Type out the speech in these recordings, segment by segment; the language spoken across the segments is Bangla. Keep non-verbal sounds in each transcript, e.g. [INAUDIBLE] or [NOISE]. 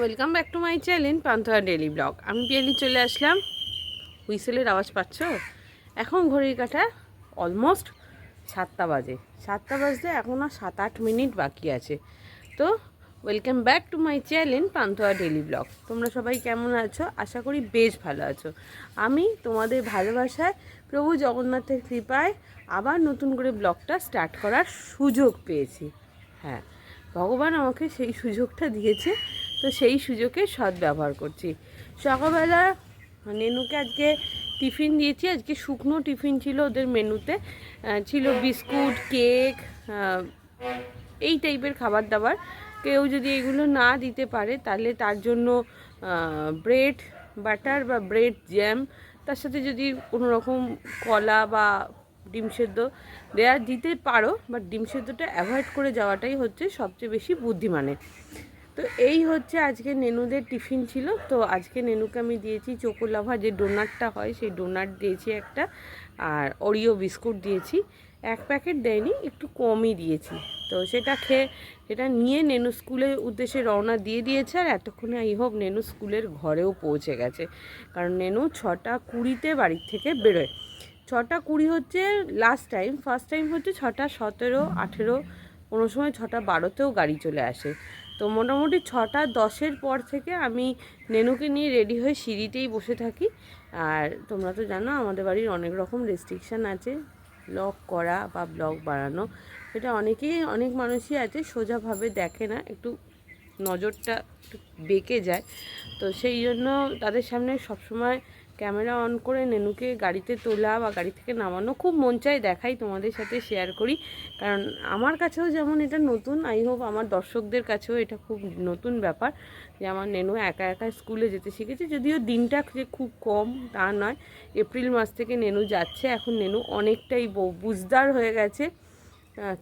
Welcome back to my channel Panthoya daily blog আমি পিয়ালি চলে আসলাম। হুইসেলের আওয়াজ পাচ্ছ? এখন ঘড়ির কাটা অলমোস্ট সাতটা বাজে। সাতটা বাজতে এখন আর সাত আট মিনিট বাকি আছে। তো welcome back to my channel Panthoya daily blog তোমরা সবাই কেমন আছো? আশা করি বেশ ভালো আছো। আমি তোমাদের ভালোবাসায় প্রভু জগন্নাথের কৃপায় আবার নতুন করে ব্লগটা স্টার্ট করার সুযোগ পেয়েছি। হ্যাঁ ভগবান আমাকে সেই সুযোগটা দিয়েছে। তো সেই সুযোগে সৎ ব্যবহার করছি। সকালবেলা নেনুকে আজকে টিফিন দিয়েছি। আজকে শুকনো টিফিন ছিল ওদের মেনুতে। ছিল বিস্কুট, কেক এই টাইপের খাবার দাবার কেউ যদি এগুলো না দিতে পারে, তাহলে তার জন্য ব্রেড, বাটার বা ব্রেড জ্যাম। তার সাথে যদি কোনো রকম কলা বা ডিম সেদ্ধ দেওয়া দিতে পারো, বাট ডিম সেদ্ধটা অ্যাভয়েড করে যাওয়াটাই হচ্ছে সবচেয়ে বেশি বুদ্ধিমানের। তো এই হচ্ছে আজকে নেনুদের টিফিন ছিল। তো আজকে নেনুকে আমি দিয়েছি চোকোলাভা, যে ডোনাটটা হয় সেই ডোনাট দিয়েছি একটা। আর অরিও বিস্কুট দিয়েছি। এক প্যাকেট দেয়নি, একটু কমই দিয়েছি। তো সেটা খেয়ে, সেটা নিয়ে নেনু স্কুলের উদ্দেশ্যে রওনা দিয়ে দিয়েছে আর এতক্ষণে আই হোপ নেনু স্কুলের ঘরেও পৌঁছে গেছে। কারণ নেনু ছটা কুড়িতে বাড়ির থেকে বেরোয়। ছটা কুড়ি হচ্ছে লাস্ট টাইম ফার্স্ট টাইম হচ্ছে ছটা সতেরো, আঠেরো, কোনো সময় ছটা বারোতেও গাড়ি চলে আসে। তো মোটামুটি ছটা দশের পর থেকে আমি নেনুকে নিয়ে রেডি হয়ে সিঁড়িতেই বসে থাকি। আর তোমরা তো জানো আমাদের বাড়ির অনেক রকম রেস্ট্রিকশান আছে ব্লগ করা বা ব্লগ বানানো। সেটা অনেকেই, অনেক মানুষই আছে, সোজাভাবে দেখে না, একটু নজরটা একটু বেঁকে যায়। তো সেই জন্য তাদের সামনে সবসময় ক্যামেরা অন করে নেনুকে গাড়িতে তোলা বা গাড়ি থেকে নামানো খুব মন চায় দেখাই, তোমাদের সাথে শেয়ার করি। কারণ আমার কাছেও যেমন এটা নতুন আই হোপ আমার দর্শকদের কাছেও এটা খুব নতুন ব্যাপার যে আমার নেনু একা একা স্কুলে যেতে শিখেছে। যদিও দিনটা যে খুব কম, তা নয়। এপ্রিল মাস থেকে নেনু যাচ্ছে। এখন নেনু অনেকটাই বুঝদার হয়ে গেছে।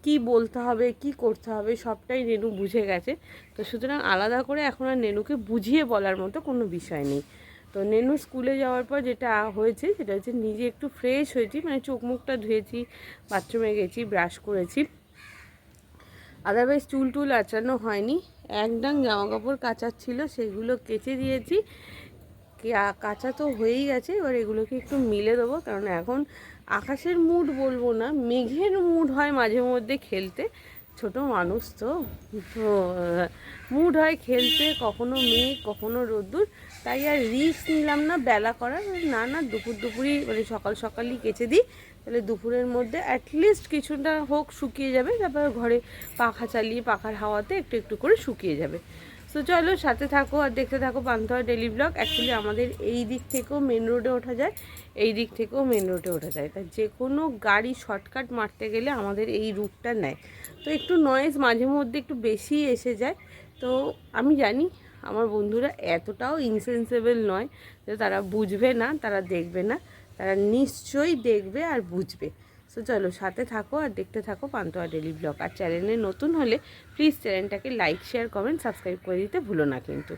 কি বলতে হবে, কি করতে হবে, সবটাই নেনু বুঝে গেছে। তো সুতরাং আলাদা করে এখন আর নেনুকে বুঝিয়ে বলার মতো কোনো বিষয় নেই। তো নেনু স্কুলে যাওয়ার পর যেটা হয়েছে, সেটা হচ্ছে নিজে একটু ফ্রেশ হয়েছি মানে চোখ মুখটা ধুয়েছি বাথরুমে গেছি ব্রাশ করেছি। আদারওয়াইজ চুল টুল আঁচানো হয়নি। একডাং জামা কাপড় কাচার ছিল, সেগুলো কেচে দিয়েছি। কাঁচা তো হয়েই গেছে, এবার এগুলোকে একটু মিলে দেবো, কারণ এখন আকাশের মুড বলব না, মেঘের মুড হয় মাঝে মধ্যে খেলতে। ছোট মানুষ তো তো মুড হয় খেলতে, কখনো মেঘ, কখনো রোদ্দুর। তাই আর রিস্ক নিলাম না, বেলা করার না না, দুপুর দুপুরই মানে সকাল সকালই কেচে দিই। তাহলে দুপুরের মধ্যে অ্যাটলিস্ট কিছুটা হোক শুকিয়ে যাবে, তারপর ঘরে পাখা চালিয়ে, পাখার হাওয়াতে একটু একটু করে শুকিয়ে যাবে। তো চলো সাথে থাকো আর দেখতে থাকো পান্থয়া ডেলি ব্লগ অ্যাকচুয়ালি আমাদের এই দিক থেকেও মেন রোডে ওঠা যায়, এই দিক থেকেও মেন রোডে ওঠা যায়। তাই যে কোনো গাড়ি শর্টকাট মারতে গেলে আমাদের এই রুটটা নেয়। তো একটু নয়েজ মাঝে মধ্যে একটু বেশি এসে যায়। তো আমি জানি আমার বন্ধুরা এতটাও ইনসেন্সেবল নয় যে তারা বুঝবে না, তারা দেখবে না। তারা নিশ্চয়ই দেখবে আর বুঝবে। সো চলো সাথে থাকো আর দেখতে থাকো পান্তোয়া ডেলি ব্লগ। আর চ্যানেলে নতুন হলে প্লিজ চ্যানেলটাকে লাইক শেয়ার কমেন্ট সাবস্ক্রাইব করে দিতে ভুলো না কিন্তু।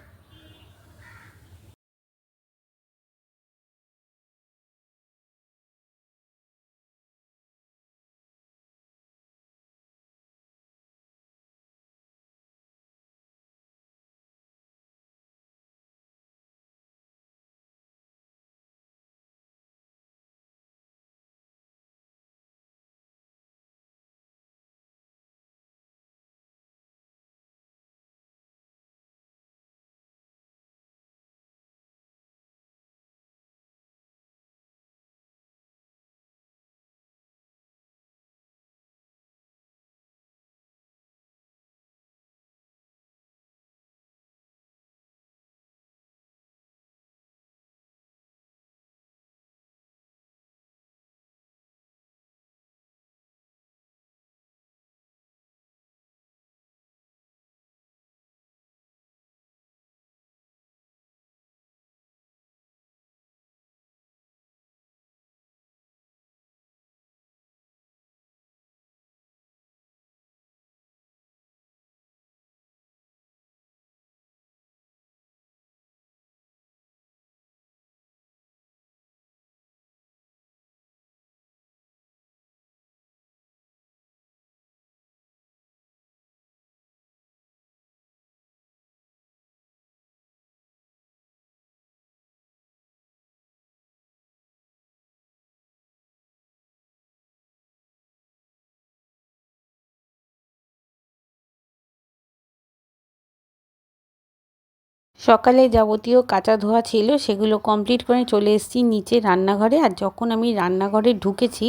সকালে যাবতীয় কাঁচা ধোয়া ছিল, সেগুলো কমপ্লিট করে চলে এসেছি নিচে রান্নাঘরে। আর যখন আমি রান্নাঘরে ঢুকেছি,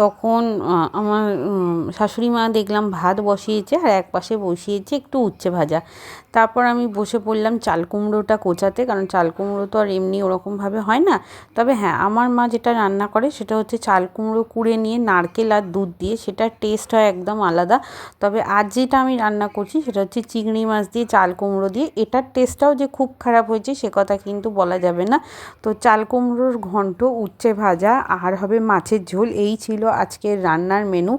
তখন আমার শাশুড়ি মা দেখলাম ভাত বসিয়েছে আর এক পাশে বসিয়েছে একটু উচ্ছে ভাজা। তারপর আমি বসে পড়লাম চাল কুমড়োটা কোচাতে, কারণ চাল কুমড়ো তো আর এমনি ওরকমভাবে হয় না। তবে হ্যাঁ আমার মা যেটা রান্না করে সেটা হচ্ছে চাল কুমড়ো কুড়ে নিয়ে নারকেল আর দুধ দিয়ে, সেটার টেস্ট হয় একদম আলাদা। তবে আজ যেটা আমি রান্না করছি সেটা হচ্ছে চিংড়ি মাছ দিয়ে চাল কুমড়ো দিয়ে, এটার টেস্টটাও যে খুব খারাপ হয়েছে, সে কথা কিন্তু বলা যাবে না। তো চাল কুমড়োর ঘন্ট, উচ্ছে ভাজা, আর হবে মাছের ঝোল, এই ছিল আজকের রান্নার মেনু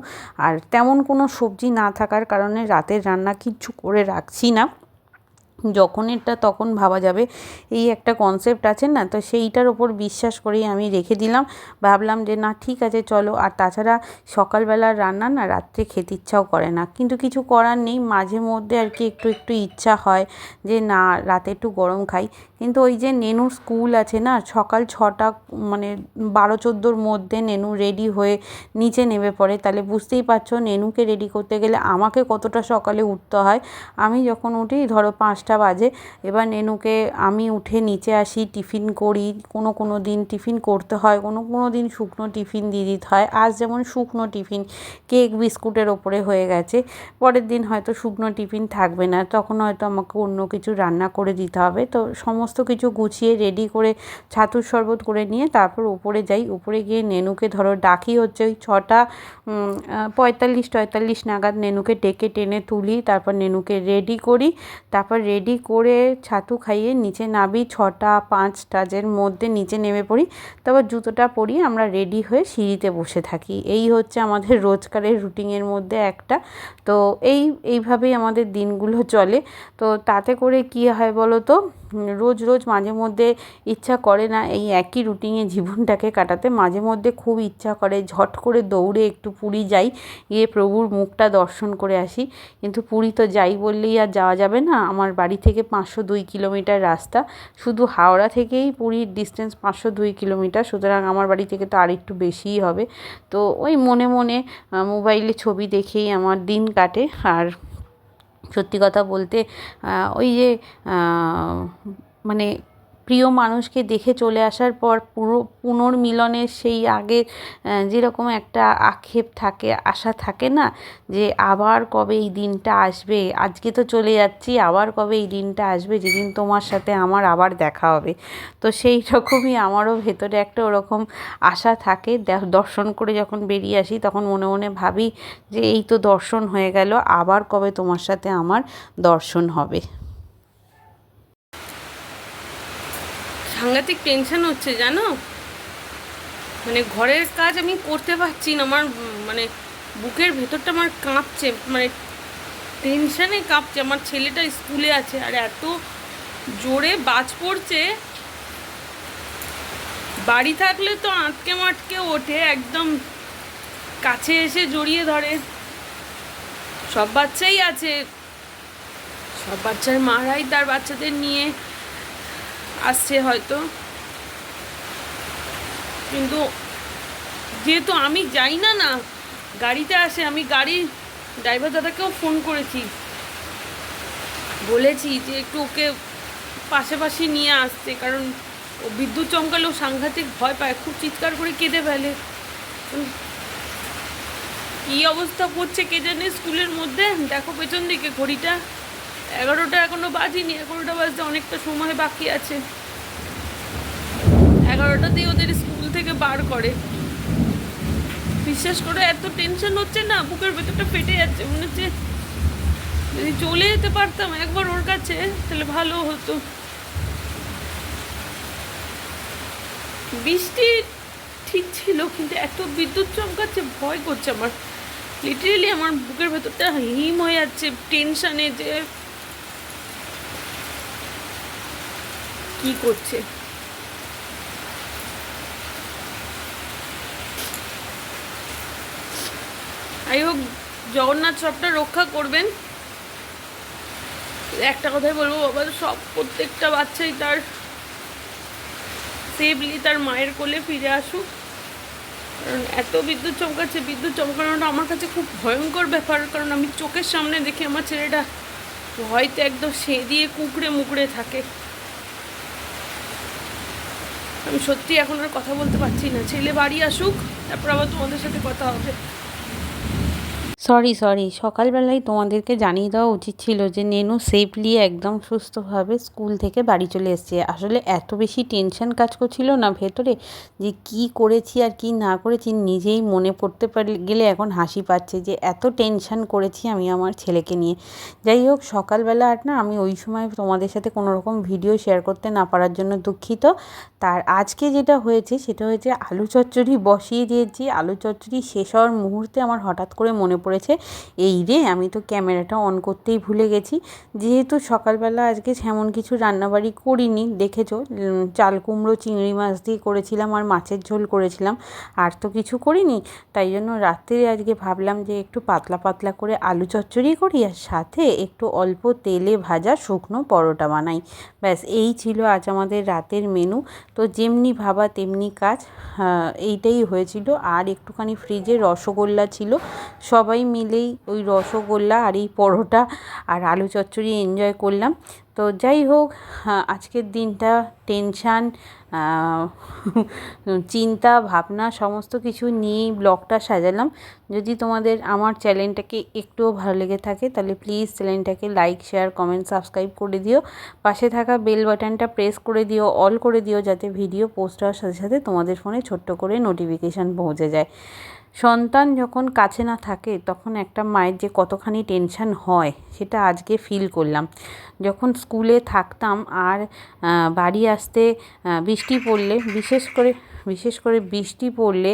আর তেমন কোনো সবজি না থাকার কারণে রাতের রান্না কিচ্ছু করে রাখছি না। যখন এটা তখন ভাবা যাবে। এই একটা কনসেপ্ট আছে না, তো সেইটার ওপর বিশ্বাস করেই আমি রেখে দিলাম। ভাবলাম যে, না, ঠিক আছে, চলো। আর তাছাড়া সকালবেলার রান্না না, রাত্রে খেতে ইচ্ছাও করে না। কিন্তু কিছু করার নেই, মাঝে মধ্যে আর কি একটু একটু ইচ্ছা হয় যে, না, রাতে একটু গরম খাই। কিন্তু ওই যে নেনুর স্কুল আছে না, সকাল ছটা মানে বারো চোদ্দোর মধ্যে নেনু রেডি হয়ে নিচে নেমে পড়ে। তাহলে বুঝতেই পারছ, নেনুকে রেডি করতে গেলে আমাকে কতটা সকালে উঠতে হয়। আমি যখন উঠি, ধরো পাঁচটা বাজে। এবার নেনুকে আমি উঠে নিচে আসি, টিফিন করি। কোনো কোনো দিন টিফিন করতে হয়, কোনো কোনো দিন শুকনো টিফিন দিয়ে দিতে হয়। আজ যেমন শুকনো টিফিন, কেক বিস্কুটের ওপরে হয়ে গেছে। পরের দিন হয়তো শুকনো টিফিন থাকবে না, তখন হয়তো আমাকে অন্য কিছু রান্না করে দিতে হবে। তো সমস্ত কিছু গুছিয়ে রেডি করে, ছাতুর শরবত করে নিয়ে তারপর উপরে যাই। উপরে গিয়ে নেনুকে ধরো, ডাকি হচ্ছে ওই ছটা পঁয়তাল্লিশ টয়তাল্লিশ নাগাদ নেনুকে ডেকে টেনে তুলি। তারপর নেনুকে রেডি করি। তারপর রেডি করে ছাতু খাইয়ে নিচে নাবি ছটা পাঁচটাজের মধ্যে নিচে নেমে পড়ি, তারপর জুতোটা পরিয়ে আমরা রেডি হয়ে সিঁড়িতে বসে থাকি। এই হচ্ছে আমাদের [LAUGHS] রোজকারের রুটিনের মধ্যে একটা। তো এই, এইভাবেই আমাদের দিনগুলো চলে। তো তাতে করে কি হয় বলো তো? রোজ রোজ মাঝে মধ্যে ইচ্ছা করে না এই একই রুটিনে জীবনটাকে কাটাতে। মাঝে মধ্যে খুব ইচ্ছা করে ঝট করে দৌড়ে একটু পুরী যাই, গিয়ে প্রভুর মুখটা দর্শন করে আসি। কিন্তু পুরী তো যাই বললেই আর যাওয়া যাবে না। আমার বাড়ি থেকে পাঁচশো দুই কিলোমিটার রাস্তা। শুধু হাওড়া থেকেই পুরীর ডিস্টেন্স পাঁচশো দুই কিলোমিটার। সুতরাং আমার বাড়ি থেকে তো আর একটু বেশিই হবে। তো ওই মনে মনে মোবাইলে ছবি দেখেই আমার দিন কাটে। আর সত্যি কথা বলতে আহ, ওই যে আহ, মানে প্রিয় মানুষকে দেখে চলে আসার পর পুরো পুনর্মিলনের সেই আগে যেরকম একটা আক্ষেপ থাকে, আশা থাকে না যে আবার কবে এই দিনটা আসবে? আজকে তো চলে যাচ্ছি, আবার কবে এই দিনটা আসবে? যেদিন তোমার সাথে আমার আবার দেখা হবে। তো সেই রকমই আমারও ভেতরে একটা ওরকম আশা থাকে। দর্শন করে যখন বেরিয়ে আসি, তখন মনে মনে ভাবি যে এই তো দর্শন হয়ে গেল, আবার কবে তোমার সাথে আমার দর্শন হবে। সাংঘাতিক টেনশন হচ্ছে, জানো? মানে ঘরের কাজ আমি করতে পারছি না, আমার মানে বুকের ভেতরটা আমার কাঁপছে মানে টেনশানে কাঁপছে। আমার ছেলেটা স্কুলে আছে আর এত জোরে বাজ পড়ছে। বাড়ি থাকলে তো আটকে মাটকে ওঠে, একদম কাছে এসে জড়িয়ে ধরে। সব বাচ্চাই আছে। সব বাচ্চার মারাই তার বাচ্চাদের নিয়ে। আসছে হয়তো। কিন্তু যেহেতু আমি যাই না না, গাড়িতে আসে, আমি গাড়ি ড্রাইভার দাদাকেও ফোন করেছি। বলেছি যে একটু ওকে পাশাপাশি নিয়ে আসতে, কারণ ও বিদ্যুৎ চমকালেও সাংঘাতিক ভয় পায়, খুব চিৎকার করে কেঁদে ফেলে। কী অবস্থা করছে কে জানে স্কুলের মধ্যে? দেখো পেছন দিকে ঘড়িটা। এগারোটা এখনও বাজিনি, এগারোটা বাজতে অনেকটা সময় বাকি আছে। এগারোটাতেই ওদের স্কুল থেকে বার করে। বিশ্বাস করে, এত টেনশন হচ্ছে না, বুকের ভেতরটা ফেটে যাচ্ছে, মনে হচ্ছে যদি চলে যেতে পারতাম একবার ওর কাছে, তাহলে ভালো হতো। বৃষ্টি ঠিক ছিল, কিন্তু এত বিদ্যুৎ চমকাচ্ছে, ভয় করছে আমার। লিটারেলি আমার বুকের ভেতরটা হিম হয়ে যাচ্ছে টেনশনে যে কি করছে? যাই হোক, জগন্নাথ সবটা রক্ষা করবেন। একটা কথাই বলব, বাবা, সব প্রত্যেকটা বাচ্চাই তার সেফলি তার মায়ের কোলে ফিরে আসুক। কারণ এত বিদ্যুৎ চমকাচ্ছে, বিদ্যুৎ চমকানোটা আমার কাছে খুব ভয়ঙ্কর ব্যাপার, কারণ আমি চোখের সামনে দেখি আমার ছেলেটা ভয়তে একদম সে দিয়ে কুকড়ে মুকড়ে থাকে। আমি সত্যি এখন আর কথা বলতে পারছি না। ছেলে বাড়ি আসুক, তারপর আবার তোমাদের সাথে কথা হবে। Sorry sorry. সকালবেলায় তোমাদেরকে জানিয়ে দেওয়া উচিত ছিল যে নেনু সেফলি একদম সুস্থভাবে স্কুল থেকে বাড়ি চলে এসেছে। আসলে এত বেশি টেনশন কাজ করছিল না ভেতরে যে কি করেছি আর কি না করেছি নিজেই মনে পড়তে পারলে গেলে এখন হাসি পাচ্ছে যে এত টেনশন করেছি আমি আমার ছেলেকে নিয়ে। যাই হোক, সকালবেলা আর না, আমি ওই সময় তোমাদের সাথে কোনো রকম ভিডিও শেয়ার করতে না পারার জন্য দুঃখিত। তার আজকে যেটা হয়েছে, সেটা হয়েছে আলু চচ্চড়ি বসিয়ে দিয়েছি। আলু চচ্চড়ি শেষ হওয়ার মুহূর্তে আমার হঠাৎ করে মনে পড়েছে এই রে, আমি তো ক্যামেরাটা অন করতেই ভুলে গেছি। যেহেতু সকালবেলা আজকে সেমন কিছু রান্নাবাড়ি করিনি, দেখেছ? চাল কুমড়ো, চিংড়ি মাছ দিয়ে করেছিলাম আর মাছের ঝোল করেছিলাম। আর তো কিছু করিনি, তাই জন্য রাত্রে আজকে ভাবলাম যে একটু পাতলা পাতলা করে আলু চচ্চড়ি করি আর সাথে একটু অল্প তেলে ভাজা শুকনো পরোটা বানাই। ব্যাস, এই ছিল আজ আমাদের রাতের মেনু তো যেমনি ভাবা তেমনি কাজ এইটাই হয়েছিল। আর একটুখানি ফ্রিজে রসগোল্লা ছিল। সবাই মিলেই ওই রসগোল্লা আর এই পরোটা আর আলু চচ্চড়ি এনজয় করলাম। তো যাই হোক আহ, আজকের দিনটা টেনশান চিন্তা ভাবনা সমস্ত কিছু নিয়েই ব্লগটা সাজালাম। যদি তোমাদের আমার চ্যানেলটাকে একটুও ভালো লেগে থাকে তাহলে প্লিজ চ্যানেলটাকে লাইক শেয়ার কমেন্ট সাবস্ক্রাইব করে দিও। পাশে থাকা বেল বাটনটা প্রেস করে দিও অল করে দিও যাতে ভিডিও পোস্ট হওয়ার সাথে সাথে তোমাদের ফোনে ছোট্ট করে নোটিফিকেশান পৌঁছে যায়। সন্তান যখন কাছে না থাকে তখন একটা মায়ের যে কতখানি টেনশান হয় সেটা আজকে ফিল করলাম। যখন স্কুলে থাকতাম আর বাড়ি আসতে বৃষ্টি পড়লে, বিশেষ করে বিশেষ করে বৃষ্টি পড়লে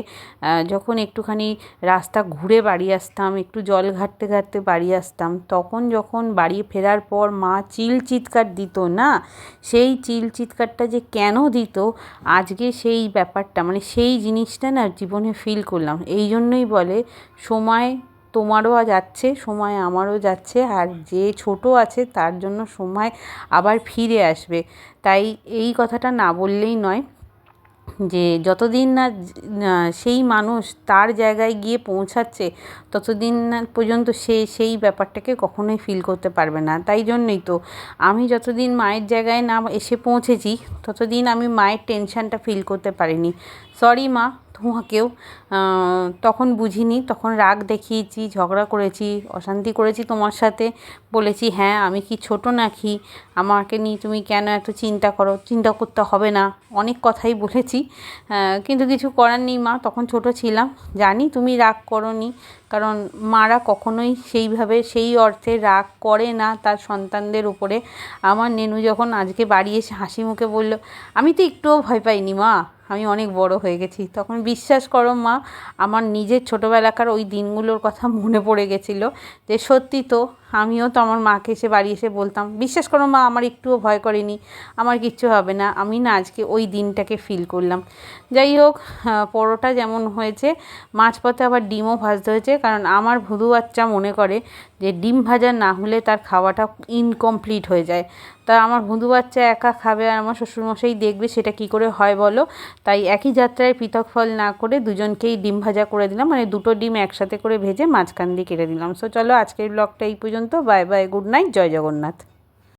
যখন একটুখানি রাস্তা ঘুরে বাড়ি আসতাম, একটু জল ঘাটতে ঘাটতে বাড়ি আসতাম, তখন যখন বাড়ি ফেরার পর মা চিল চিৎকার দিত, না? সেই চিল চিৎকারটা যে কেন দিত, আজকে সেই ব্যাপারটা মানে সেই জিনিসটা না জীবনে ফিল করলাম। এই জন্যই বলে, সময় তোমারও যাচ্ছে সময় আমারও যাচ্ছে আর যে ছোট আছে তার জন্য সময় আবার ফিরে আসবে। তাই এই কথাটা না বললেই নয় যে যতদিন না সেই মানুষ তার জায়গায় গিয়ে পৌঁছাচ্ছে, ততদিন না পর্যন্ত সে সেই ব্যাপারটাকে কখনোই ফিল করতে পারবে না। তাই জন্যই তো আমি যতদিন মায়ের জায়গায় না এসে পৌঁছেছি, ততদিন আমি মায়ের টেনশানটা ফিল করতে পারিনি। সরি মা, তোমাকেও। তখন বুঝিনি, তখন রাগ দেখিয়েছি, ঝগড়া করেছি, অশান্তি করেছি তোমার সাথে। বলেছি হ্যাঁ আমি কি ছোট নাকি? আমাকে নিয়ে তুমি কেন এত চিন্তা করো? চিন্তা করতে হবে না। অনেক কথাই বলেছি। কিন্তু কিছু করার নেই মা, তখন ছোট ছিলাম। জানি তুমি রাগ করনি, কারণ মারা কখনোই সেইভাবে, সেই অর্থে রাগ করে না তার সন্তানদের উপরে। আমার নেনু যখন আজকে বাড়ি এসে হাসি মুখে বলল, আমি তো একটুও ভয় পাইনি মা। আমি অনেক বড় হয়ে গেছি। তখন বিশ্বাস করো মা, আমার নিজের ছোটোবেলাকার ওই দিনগুলোর কথা মনে পড়ে গেছিল যে সত্যি তো আমিও তো আমার মাকে এসে বাড়ি এসে বলতাম, বিশ্বাস করো মা, আমার একটুও ভয় করেনি, আমার কিচ্ছু হবে না। আমি না আজকে ওই দিনটাকে ফিল করলাম। যাই হোক পরোটা যেমন হয়েছে মাছ পথে আবার ডিমও ভাজতে হয়েছে, কারণ আমার ভুদু বাচ্চা মনে করে যে ডিম ভাজা না হলে তার খাওয়াটা ইনকমপ্লিট হয়ে যায়। তা আমার ভুদু বাচ্চা একা খাবে আর আমার শ্বশুরমশাই দেখবে সেটা কি করে হয় বলো? তাই একই যাত্রায় পৃথক ফল না করে দুজনকেই ডিম ভাজা করে দিলাম মানে দুটো ডিম একসাথে করে ভেজে মাঝখান দিয়ে কেটে দিলাম। সো চলো আজকের ব্লগটা এই পর্যন্ত বাই বাই গুড নাইট জয় জগন্নাথ।